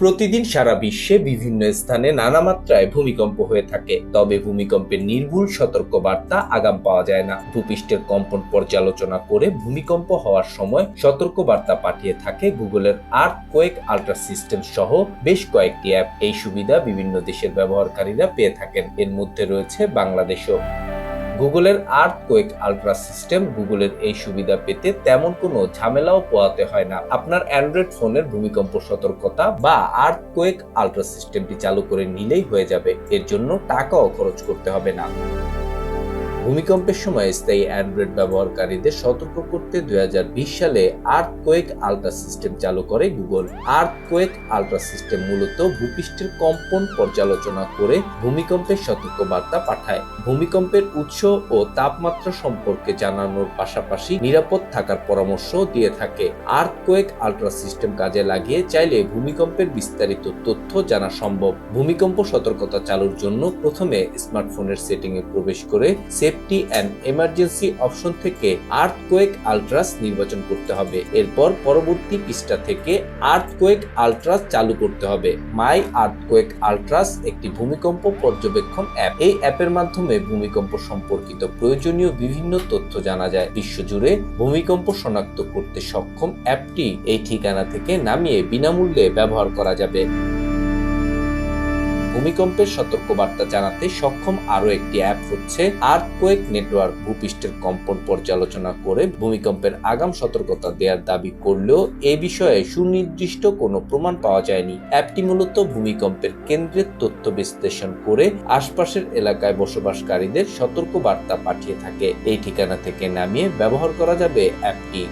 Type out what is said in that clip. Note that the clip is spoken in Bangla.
প্রতিদিন সারা বিশ্বে বিভিন্ন স্থানে নানা মাত্রায় ভূমিকম্প হয়ে থাকে। তবে ভূমিকম্পের নির্ভুল সতর্ক বার্তা আগাম পাওয়া যায় না। ভূপৃষ্ঠের কম্পন পর্যালোচনা করে ভূমিকম্প হওয়ার সময় সতর্ক বার্তা পাঠিয়ে থাকে গুগলের আর্থ কোয়েক আল্ট্রা সিস্টেম সহ বেশ কয়েকটি অ্যাপ। এই সুবিধা বিভিন্ন দেশের ব্যবহারকারীরা পেয়ে থাকেন। এর মধ্যে রয়েছে বাংলাদেশও। গুগলের আর্থ কোয়েক আলট্রা সিস্টেম গুগলের এই সুবিধা পেতে তেমন কোনো ঝামেলাও পোয়াতে হয় না। আপনার অ্যান্ড্রয়েড ফোনের ভূমিকম্প সতর্কতা বা আর্থ কোয়েক আল্ট্রা সিস্টেমটি চালু করে নিলেই হয়ে যাবে। এর জন্য টাকাও খরচ করতে হবে না। ভূমিকম্পের সময় স্থায়ী অ্যান্ড্রয়েড ব্যবহারকারীদের সতর্ক করতে দুই হাজার বিশ সালে আর্থ কোয়েক আল্ট্রা সিস্টেম চালু করে Google. Earthquake alert system মূলত ভূপৃষ্ঠের কম্পন পর্যালোচনা করে ভূমিকম্পের সতর্ক বার্তা পাঠায়। ভূমিকম্পের উৎস ও তাপমাত্রা সম্পর্কে জানানোর পাশাপাশি নিরাপদ থাকার পরামর্শ দিয়ে থাকে। আর্থ কোয়েক আল্ট্রা সিস্টেম কাজে লাগিয়ে চাইলে ভূমিকম্পের বিস্তারিত তথ্য জানা সম্ভব। ভূমিকম্প সতর্কতা চালুর জন্য প্রথমে স্মার্টফোনের সেটিং এ প্রবেশ করে সেফটি অ্যান্ড এমার্জেন্সি অপশন থেকে আর্থকোয়েক আল্ট্রাস নির্বাচন করতে হবে। এরপর পরবর্তী পৃষ্ঠা থেকে আর্থকোয়েক আল্ট্রাস চালু করতে হবে। মাই আর্থ কোয়েক আল্ট্রাস একটি ভূমিকম্প পর্যবেক্ষণ অ্যাপ এই অ্যাপের মাধ্যমে ভূমিকম্প সম্পর্কিত প্রয়োজনীয় বিভিন্ন তথ্য জানা যায়। বিশ্বজুড়ে ভূমিকম্প শনাক্ত করতে সক্ষম অ্যাপটি এই ঠিকানা থেকে নামিয়ে বিনামূল্যে ব্যবহার করা যাবে। ভূমিকম্পের সতর্কবার্তা জানাতে সক্ষম আরও একটি অ্যাপ হচ্ছে আর্থকোয়েক নেটওয়ার্ক ভূপৃষ্ঠের কম্পন পর্যালোচনা করে ভূমিকম্পের আগাম সতর্কতা দেওয়ার দাবি করলেও এ বিষয়ে সুনির্দিষ্ট কোনো প্রমাণ পাওয়া যায়নি। অ্যাপটি মূলত ভূমিকম্পের কেন্দ্রের তথ্য বিশ্লেষণ করে আশপাশের এলাকায় বসবাসকারীদের সতর্ক বার্তা পাঠিয়ে থাকে। এই ঠিকানা থেকে নামিয়ে ব্যবহার করা যাবে অ্যাপটি।